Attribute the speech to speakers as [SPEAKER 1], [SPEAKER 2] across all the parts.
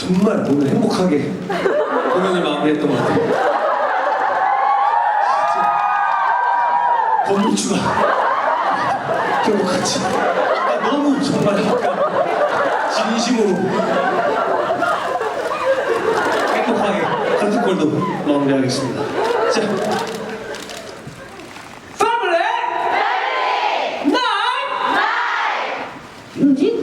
[SPEAKER 1] 정말 오늘 행복하게 공연을 마무리했던 것 같아요. 진짜 권민주가 행복하지. 아, 너무 정말 행복하 진심으로 행복하게 한두골도 마무리하겠습니다. 자. Family! Nine! Nine!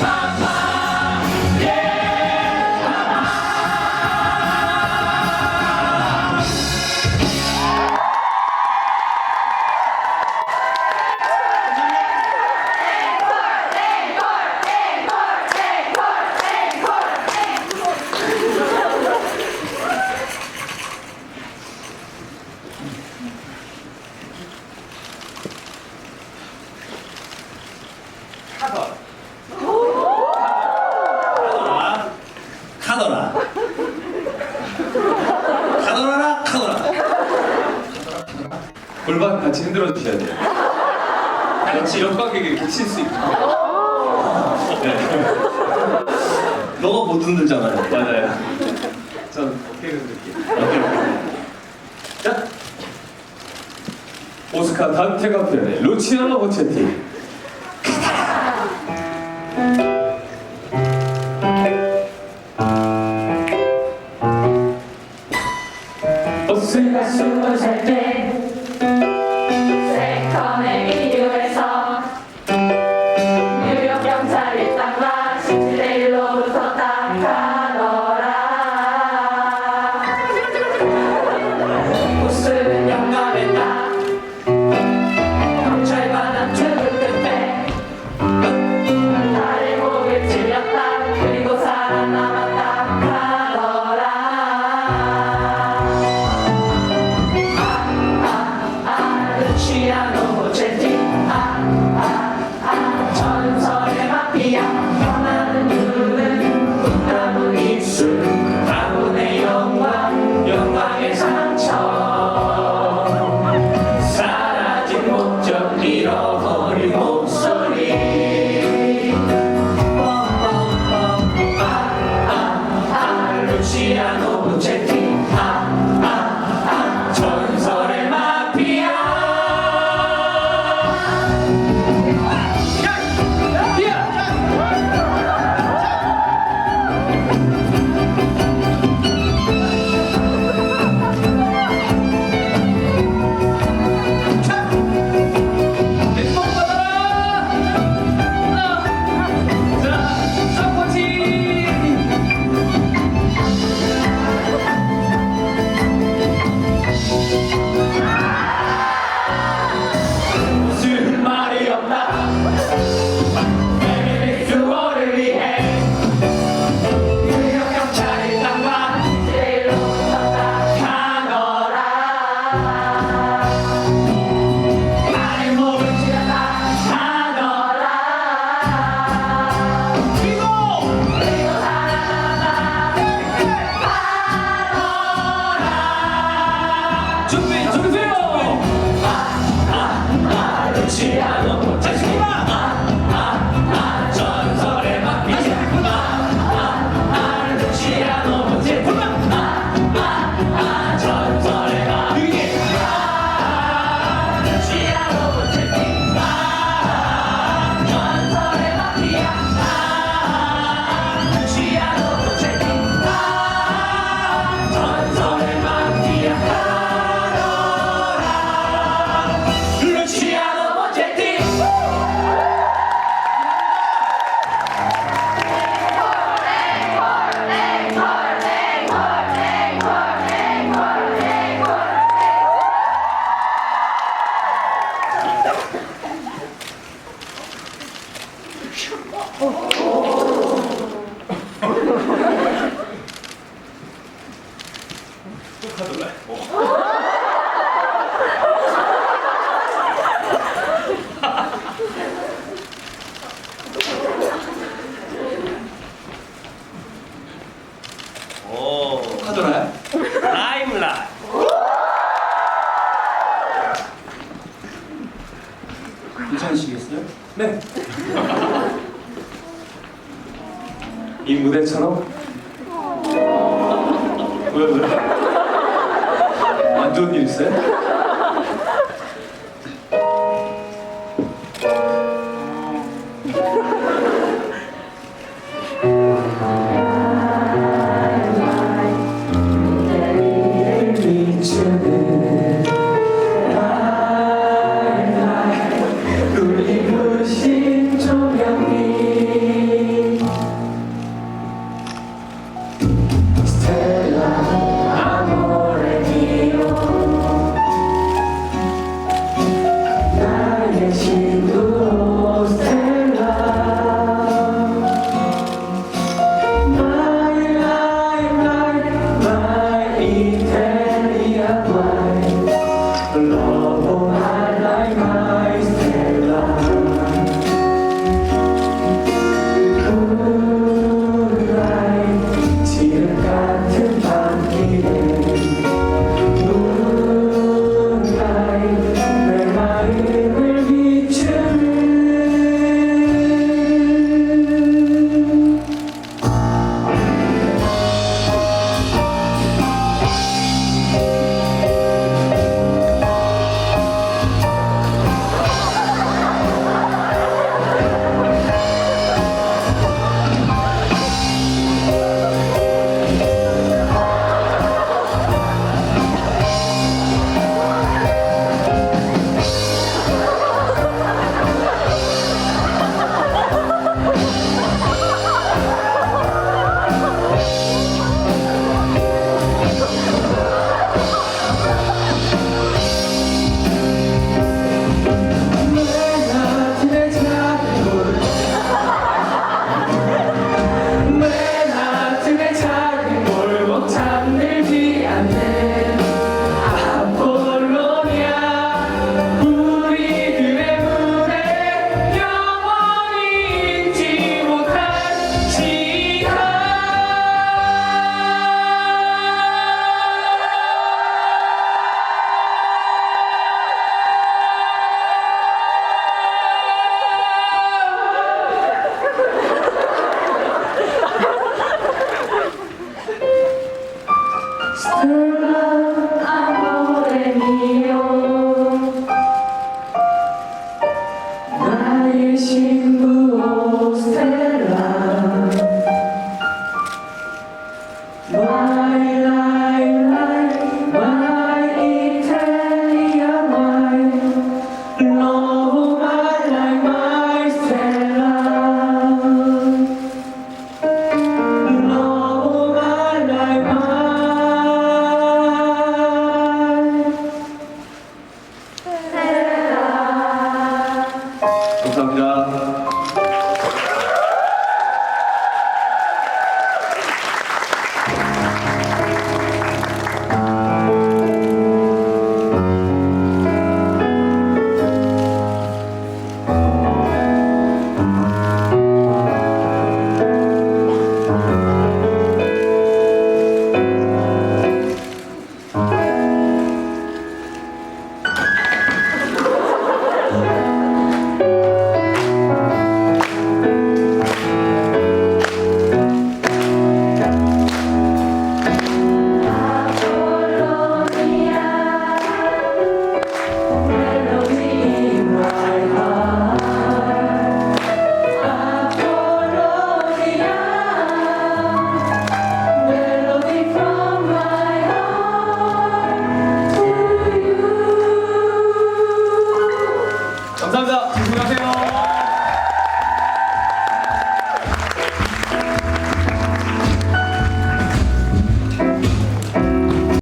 [SPEAKER 1] 爸爸，爸爸。
[SPEAKER 2] 골반 같이 흔들어 주셔야 돼요. 같이 옆방에 갇힐 수 있고. 네.
[SPEAKER 1] 너가 못 흔들잖아요.
[SPEAKER 2] 맞아요. 전 어깨 흔들게요. 자, 오스카 단테 카페 루치아노 호체티.
[SPEAKER 1] 唱错